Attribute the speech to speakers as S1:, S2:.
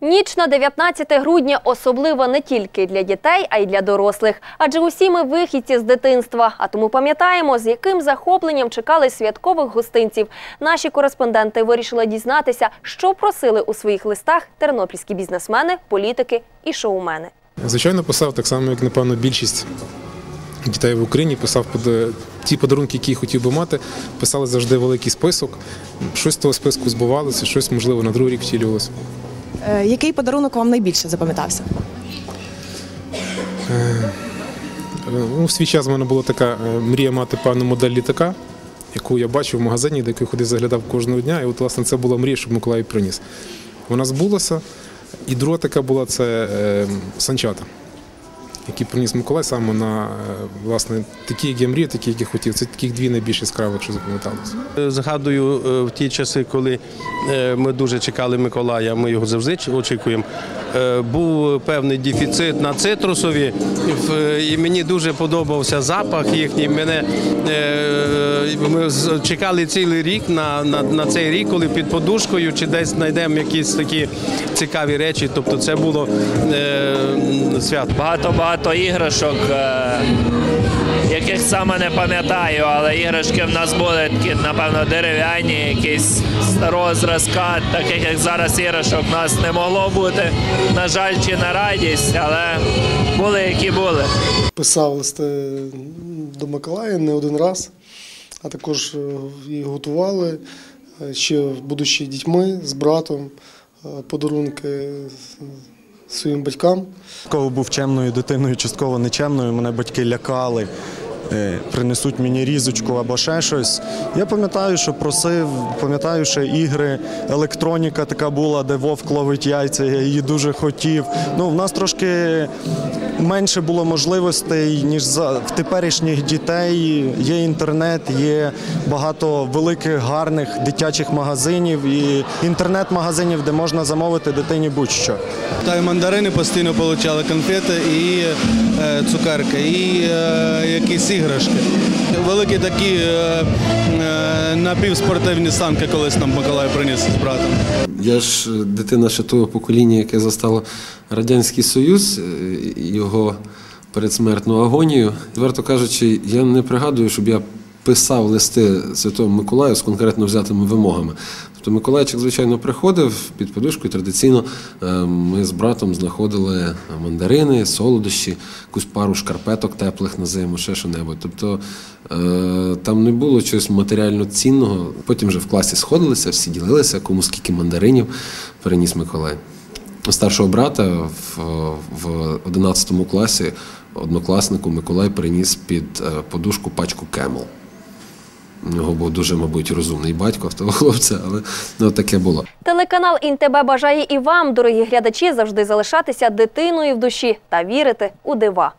S1: Ніч на 19 грудня особлива не тільки для дітей, а й для дорослих. Адже усі ми вихідці з дитинства, а тому пам'ятаємо, з яким захопленням чекали святкових гостинців. Наші кореспонденти вирішили дізнатися, що просили у своїх листах тернопільські бізнесмени, політики і шоумени.
S2: Звичайно, писав так само, як напевно більшість дітей в Україні. Писав под- ті подарунки, які хотів би мати. Писали завжди великий список. Щось з того списку збувалося, щось можливо на другий рік втілювалося.
S3: Е, Який подарунок вам найбільше запам'ятався?
S2: Е, Ну, в свій час в мене була така е, мрія мати певну модель літака, яку я бачив в магазині, до якої ходив заглядав кожного дня. І от, власне, це була мрія, щоб Миколаїв приніс. Вона збулася. І друга така була це санчата, які приніс Миколай саме на е, власне такі, як я мріяв, такі, які хотів. Це таких дві найбільш яскравих, що запам'яталося.
S4: Згадую е, в ті часи, коли е, ми дуже чекали Миколая, ми його завжди очікуємо. Е, Був певний дефіцит на цитрусові, і мені дуже подобався запах їхній. Мене е, ми чекали цілий рік на, на, на цей рік, коли під подушкою чи десь знайдемо якісь такі цікаві речі. Тобто, це було е, свято.
S5: багато-багато іграшок, е, яких саме не пам'ятаю, але іграшки в нас були такі, напевно, дерев'яні, якісь старого зразка, таких як зараз іграшок в нас не могло бути. На жаль, чи на радість, але були, які були.
S6: писав листи до Миколая не один раз, а також е, і готували е, ще будучи дітьми з братом е, подарунки своїм батькам.
S7: Частково був чемною дитиною, частково нечемною. Мене батьки лякали, принесуть мені різочку або ще щось. Я пам'ятаю, що просив, пам'ятаю, що ігри, електроніка така була, де вовк ловить яйця, я її дуже хотів. Ну, в нас трошки менше було можливостей, ніж за в теперішніх дітей. Є інтернет, є багато великих, гарних дитячих магазинів і інтернет-магазинів, де можна замовити дитині будь-що.
S8: Та й мандарини постійно отримали конфети і е, цукерки, і е, якісь іграшки. Великі такі е, е, напівспортивні санки колись нам Миколай приніс з братом.
S9: Я ж е, дитина ще того покоління, яке застало Радянський Союз, його передсмертну агонію. Відверто кажучи, я не пригадую, щоб я писав листи Святому Миколаю з конкретно взятими вимогами. Тобто Миколайчик, звичайно, приходив під подушкою. Традиційно е, ми з братом знаходили мандарини, солодощі, якусь пару шкарпеток теплих на зиму, ще що-небудь. Тобто е, там не було чогось матеріально цінного. Потім вже в класі сходилися, всі ділилися, кому скільки мандаринів переніс Миколай. Старшого брата в, в 11 класі однокласнику Миколай приніс під е, подушку пачку Кемел. У нього був дуже, мабуть, розумний батько в того хлопця, але ну, таке було.
S1: Телеканал «ІнТБ» бажає і вам, дорогі глядачі, завжди залишатися дитиною в душі та вірити у дива.